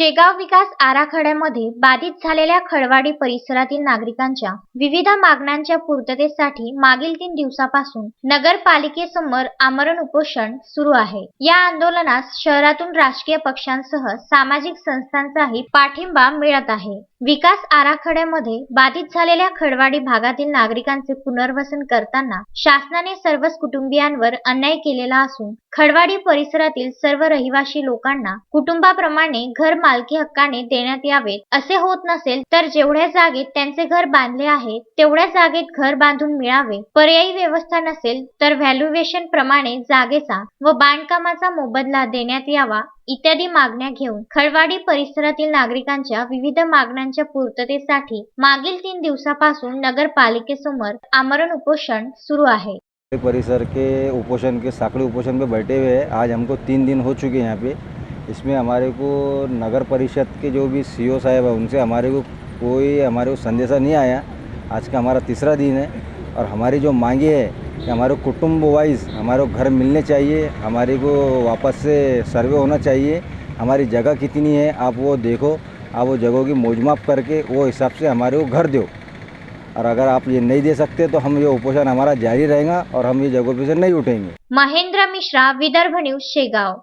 शेगाव विकास आराखड्यामध्ये बाधित झालेल्या खळवाडी परिसरातील नागरिकांच्या विविध मागण्यांच्या पूर्ततेसाठी मागील तीन दिवसापासून नगरपालिकेसमोर आमरण उपोषण सुरू आहे. या आंदोलनास शहरातून राजकीय पक्षांसह सामाजिक संस्थांचाही पाठिंबा मिळत आहे. विकास आराखड्यामध्ये बाधित झालेल्या खडवाडी भागातील नागरिकांचे पुनर्वसन करताना शासनाने सर्वच कुटुंबियांवर अन्याय केलेला असून खडवाडी परिसरातील सर्व रहिवासी लोकांना कुटुंबाप्रमाणे घर मालकी हक्काने देण्यात यावेत असे होत नसेल तर जेवढ्या जागेत त्यांचे घर बांधले आहे तेवढ्या जागेत घर बांधून मिळावे. पर्यायी व्यवस्था नसेल तर व्हॅल्युएशन प्रमाणे जागेचा व बांधकामाचा मोबदला देण्यात यावा इत्यादी मागण्या घेऊन खळवाडी परिसरातील नागरिकांच्या विविध मागण्यांच्या पूर्ततेसाठी मागील तीन दिवसापासून नगरपालिकेसमोर आमरण उपोषण सुरू आहे. परिसर के उपोषण के, साकड़ी उपोषण पे बैठे हुए हैं। आज हमको तीन दिन हो चुके हैं यहाँ पे। इसमें हमारे को नगर परिषद के जो भी सी साहब है, उनसे हमारे को कोई हमारे को संदेशा नहीं आया। आज का हमारा तीसरा दिन है और हमारी जो मांगे है कि हमारे कुटुंब वाइज हमारे घर मिलने चाहिए, हमारे को वापस से सर्वे होना चाहिए। हमारी जगह कितनी है, आप वो देखो, आप वो जगहों की मोजमाप करके वो हिसाब से हमारे को घर दो। और अगर आप ये नहीं दे सकते तो हम ये उपोषण हमारा जारी रहेगा और हम ये जगह पे से नहीं उठेंगे। महेंद्र मिश्रा विदर्भ न्यूज शेगाव।